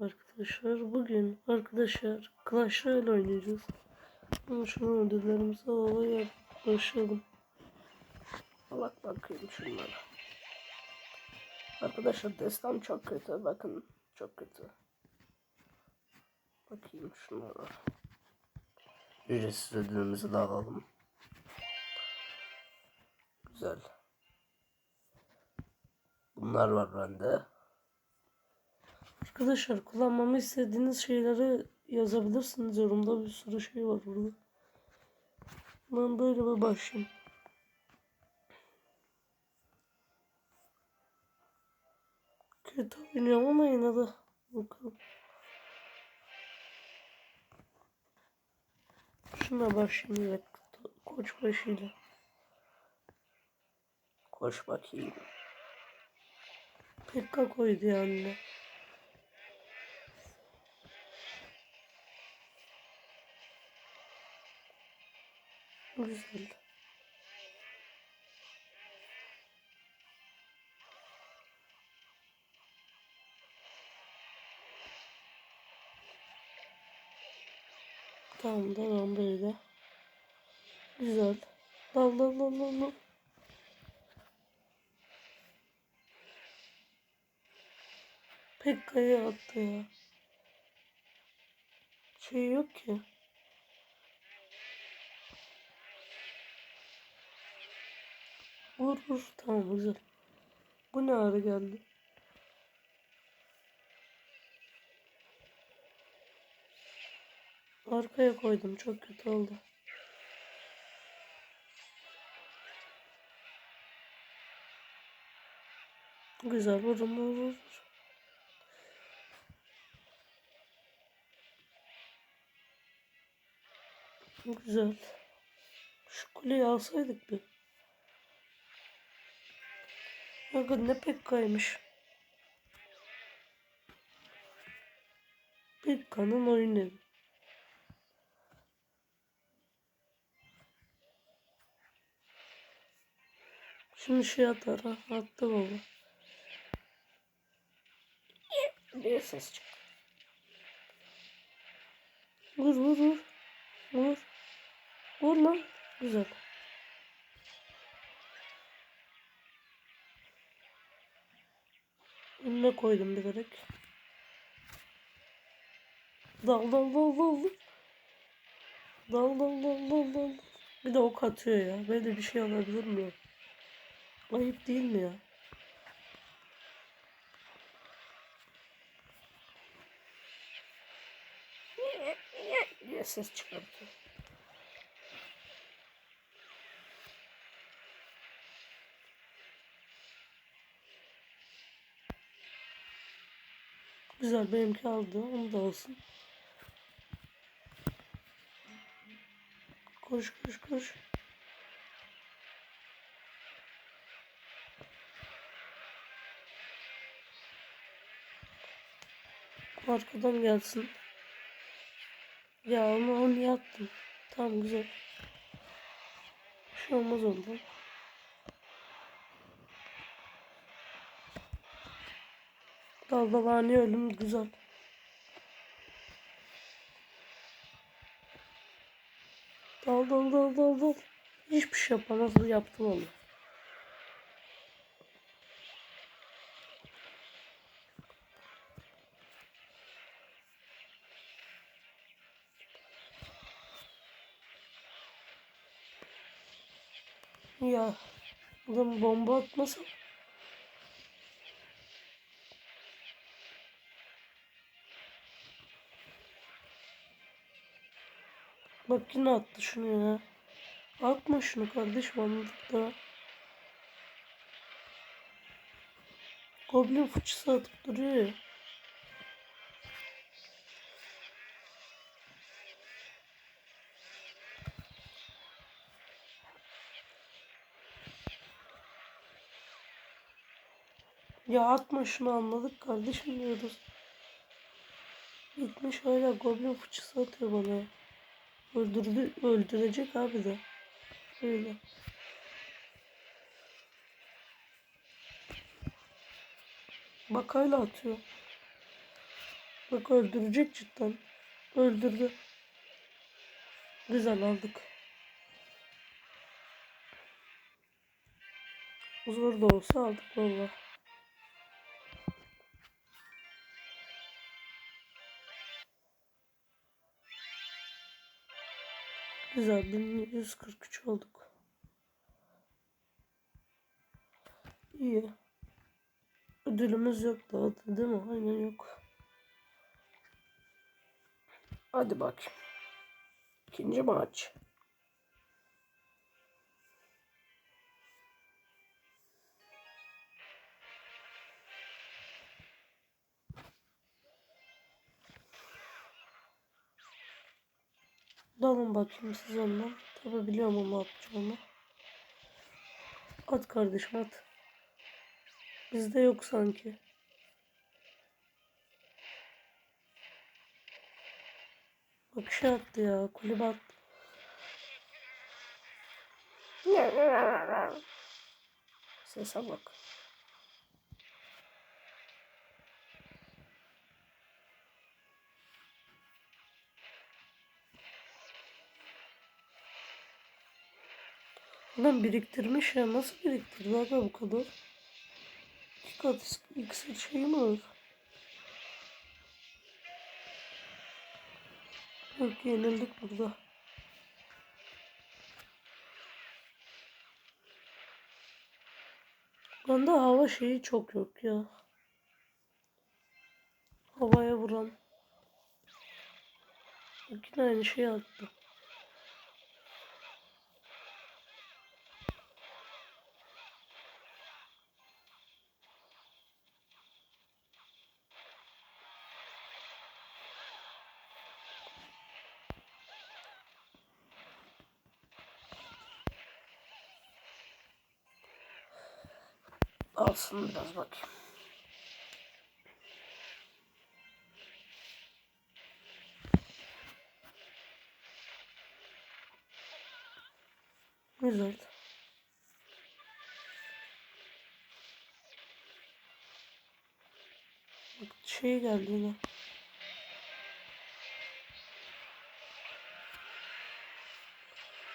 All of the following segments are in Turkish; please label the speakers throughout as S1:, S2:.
S1: Arkadaşlar bugün arkadaşlar Clash Royale oynayacağız. Ama şunu ödüllerimizi alalım başlayalım. Bak bakayım şunlara. Arkadaşlar destan çok kötü bakın çok kötü. Bakayım şunlara. Ücretsiz ödülümüzü de alalım. Güzel. Bunlar var bende. Arkadaşlar kullanmamı istediğiniz şeyleri yazabilirsiniz. Yorumda bir sürü şey var burada. Ben böyle bir başlayayım. Kötü oynuyorum ama yine de bakalım. Şuna başlayayım. Koç başıyla. Koş bakayım. Pekka koydu yani. Güzel. Tamam devam böyle. Güzel. Dal dal dal dal dal. Pekka'yı attı ya. Şey yok ki. Vur vur. Tamam güzel. Bu ne ara geldi? Arkaya koydum. Çok kötü oldu. Güzel vurun vur vur. Güzel. Şu kuleyi alsaydık bir. Bakın ne pek kaymış. Pekka'nın oyun evi. Şimdi şey atar. Attı baba. Bir ses çıktı. Vur vur vur. Vur. Vur lan. Güzel. Önüne koydum bilerek. Dal dal dal dal. dal. Dal dal dal dal. Bir de ok atıyor ya. Böyle bir şey alabilir mi? Ayıp değil mi ya? ses çıkartıyor. Güzel benimki aldı. Onu da alsın. Koş koş koş. Arkadan gelsin. Ya ama onu yaptım. Tamam güzel. Bir şey olmaz ondan. Dalgalanıyor ölüm güzel. Dal dal dal dal dal. Hiçbir şey yapamaz. Yaptım onu. Ya adam bomba atmasa Bak yine attı şunu ya. Atma şunu kardeşim anladık da. Goblin fıçısı atıp duruyor ya. Atma şunu anladık kardeşim diyoruz. Gitmiş hala goblin fıçısı atıyor bana. Öldürdü, öldürecek abi de. Öyle. Bak hala atıyor. Bak öldürecek cidden. Öldürdü. Güzel aldık. Zor da olsa aldık valla. Güzel 1143 olduk. İyi. Ödülümüz yok daha değil mi? Aynen yok. Hadi bak. İkinci maç. Dalın bakayım siz ondan. Tabi biliyorum ama yapacağımı. At kardeşim at. Bizde yok sanki. Bak şey attı ya. Kulübe attı. Sese bak. Adam biriktirmiş ya. Nasıl biriktirdi abi bu kadar? İki kat iksir şey mi var? Yok yenildik burada. Bende hava şeyi çok yok ya. Havaya vuran. Yine aynı şey attı. Alsın biraz bakayım. Güzel. Şey geldi yine.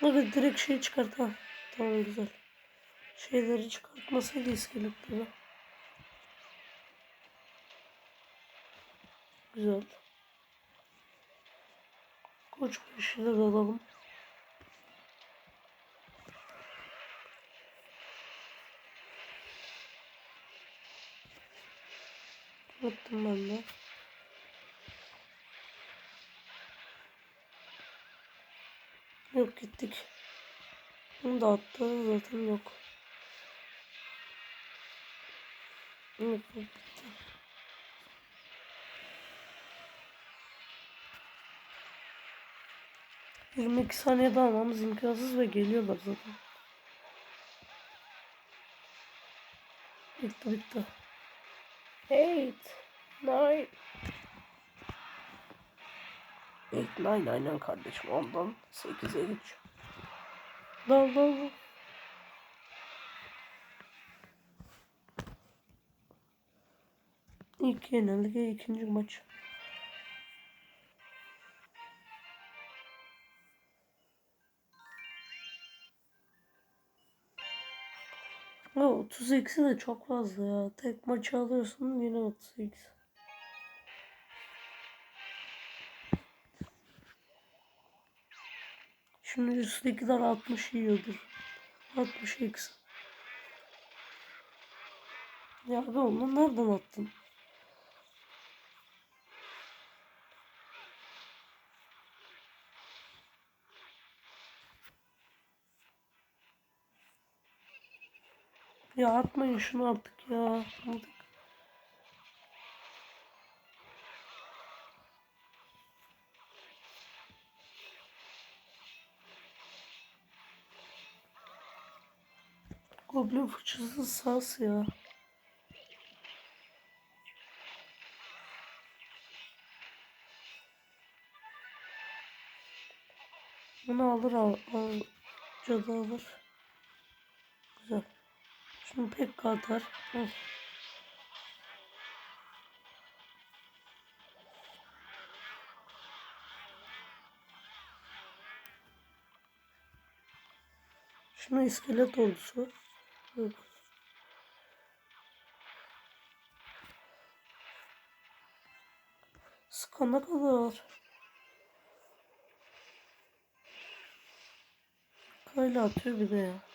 S1: Bak direkt şey çıkart. Tamam güzel. Şeyleri çıkartmasaydı iskeletleri. Güzel. Koç peşine dalalım. Attım ben de. Yok gittik. Bunu da attı zaten yok. Bitti. Yirmi iki saniyede almamız imkansız ve geliyorlar zaten. Bitti bitti. Eight, nine. Eight, nine aynen kardeşim. Ondan sekize üç. Dal dal dal. İlk yenilgi ikinci maç. 30 eksi de çok fazla ya. Tek maçı alıyorsun yine 30 eksi. Şimdi üsttekiler 60 yiyordur. 60 eksi. Ya abi onu nereden attın? Ya atmayın şunu artık ya. Artık. Goblin fıçısı sas ya. Bunu alır al, al cadı alır. Şimdi pek atar. Of. Şuna iskelet ordusu var. Yok. Sıkana kadar. Kayla atıyor bir de ya.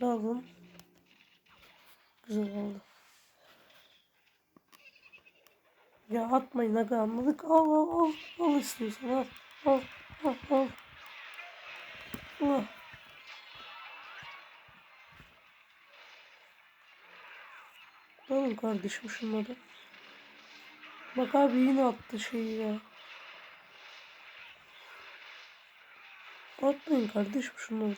S1: Daldım. Güzel oldu. Ya atmayın aga anladık. Al al al. Al istiyorsan al. Al al al. Al. Alın kardeşim şunları. Bak abi yine attı şeyi ya. Atmayın kardeşim şunları.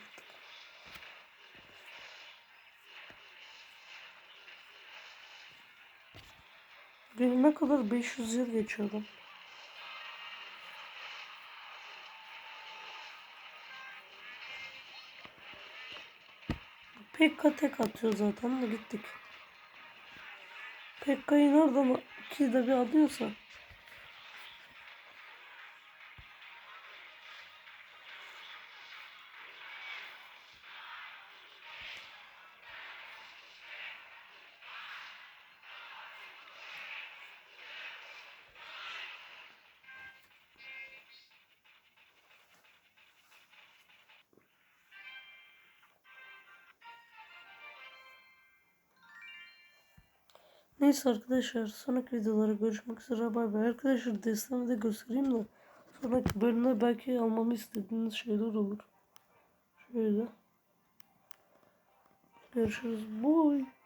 S1: Gelene kadar 500 yıl geçiyordum. Pekka tek atıyor zaten de gittik. Pekka'yı nereden ki de bir alıyorsa. Neyse arkadaşlar sonraki videolara görüşmek üzere bay bay. Arkadaşlar destemi de göstereyim de sonraki bölümde belki almamı istediğiniz şeyler olur. Şöyle. Görüşürüz. Bye.